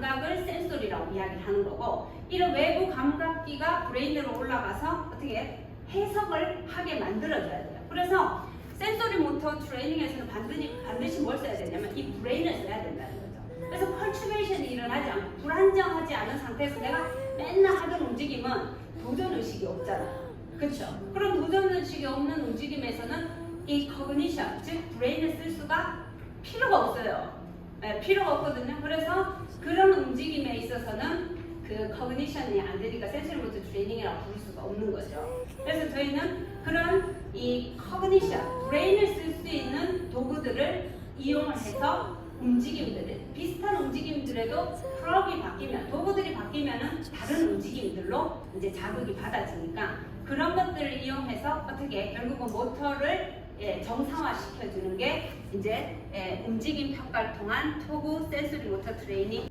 감각을 센소리라고 이야기를 하는 거고 이런 외부 감각기가 브레인으로 올라가서 어떻게 해석을 하게 만들어줘야 돼요. 그래서 센소리 모터 트레이닝에서는 반드시, 반드시 뭘 써야 되냐면 이 브레인을 써야 된다는 거죠. 그래서 펄추레이션이 일어나지 않고 불안정하지 않은 상태에서 내가 맨날 하던 움직임은 도전 의식이 없잖아. 그렇죠? 그럼 도전 의식이 없는 움직임에서는 이 커그니션, 즉 브레인을 쓸 수가 필요가 없어요. 네, 필요가 없거든요. 그래서 그런 움직임에 있어서는 그 커그니션이 안 되니까 센서리 모터 트레이닝이라고 부를 수가 없는 거죠. 그래서 저희는 그런 이 커그니션, 브레인을 쓸 수 있는 도구들을 이용을 해서 움직임들, 비슷한 움직임들에도 프로그램이 바뀌면, 도구들이 바뀌면은 다른 움직임들로 이제 자극이 받아지니까 그런 것들을 이용해서 어떻게 결국은 모터를 예, 정상화 시켜주는 게 이제 예, 움직임 평가를 통한 토구 센소리 모터 트레이닝